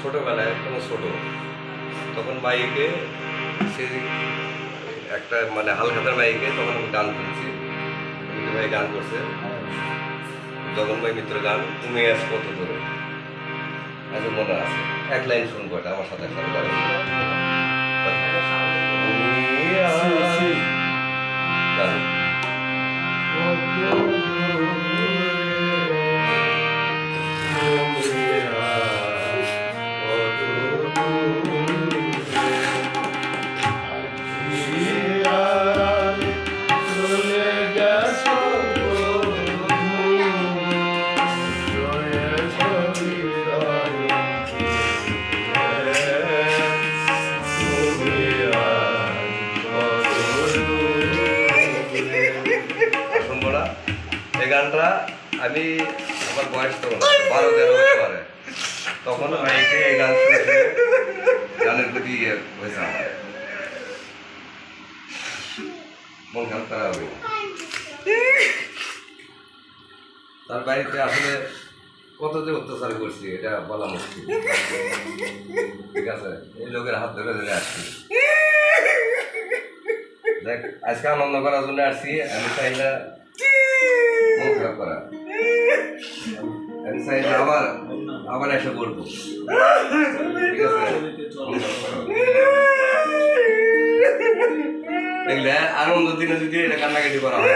ছোটোবেলায় একদম ছোটো, তখন বাইকে সে একটা মানে হালখাতার বাইকে তখন আমি গান করছি মিত্র ভাই গান করছে। জগন ভাই মিত্র গান, তুমি আস কত করে আজ মনে আছে। এক লাইন শুনব এটা আমার সাথে একসাথে এই গানটা আমি আমার বয়স তখন বারো, তেরো হতে পারে। তখন মাইকে এই গান শুনে গানের প্রতি ইয়ে হয়েছে আমার। মন খারাপ করা হবে। তার বাড়িতে আসলে কত যে অত্যাচার করছি, এটা বলা মুশকিল। ঠিক আছে, এই লোকের হাত ধরে ধরে আসছি। দেখ, আজকে আনন্দ করার জন্য আসছি, আমি চাই না করা। আমি আবার আবার এসে করব আনন্দ দিনে যদি এটা কান্নাকাটি করা হয়